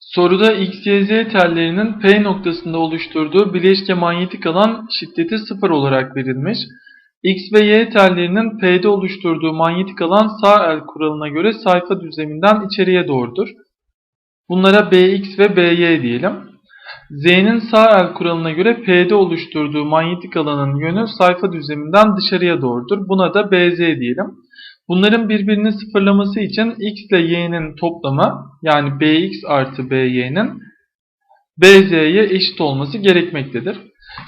Soruda X, Y, Z tellerinin P noktasında oluşturduğu bileşke manyetik alan şiddeti 0 olarak verilmiş. X ve Y tellerinin P'de oluşturduğu manyetik alan sağ el kuralına göre sayfa düzleminden içeriye doğrudur. Bunlara BX ve BY diyelim. Z'nin sağ el kuralına göre P'de oluşturduğu manyetik alanın yönü sayfa düzleminden dışarıya doğrudur. Buna da BZ diyelim. Bunların birbirini sıfırlaması için x ile y'nin toplamı yani bx artı by'nin bz'ye eşit olması gerekmektedir.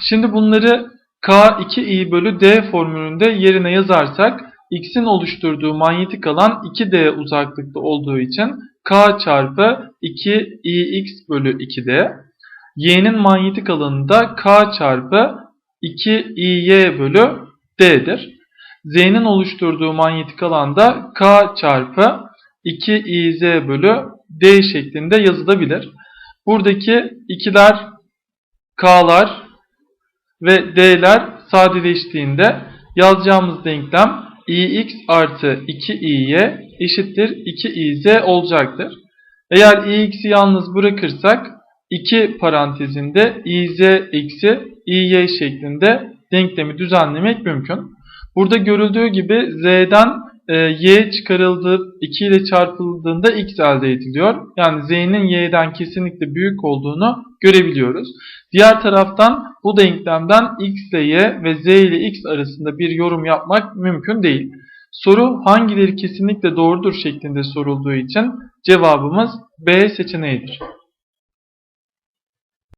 Şimdi bunları k2i bölü d formülünde yerine yazarsak x'in oluşturduğu manyetik alan 2d uzaklıkta olduğu için k çarpı 2ix bölü 2d y'nin manyetik alanı da k çarpı 2iy bölü d'dir. Z'nin oluşturduğu manyetik alanda K çarpı 2İZ bölü D şeklinde yazılabilir. Buradaki ikiler K'lar ve D'ler sadeleştiğinde yazacağımız denklem İx artı 2İY eşittir 2İZ olacaktır. Eğer İx'i yalnız bırakırsak 2 parantezinde İZ eksi İY şeklinde denklemi düzenlemek mümkün. Burada görüldüğü gibi z'den e, y çıkarıldı 2 ile çarpıldığında x elde ediliyor. Yani z'nin y'den kesinlikle büyük olduğunu görebiliyoruz. Diğer taraftan bu denklemden x ile y ve z ile x arasında bir yorum yapmak mümkün değil. Soru hangileri kesinlikle doğrudur şeklinde sorulduğu için cevabımız B seçeneğidir.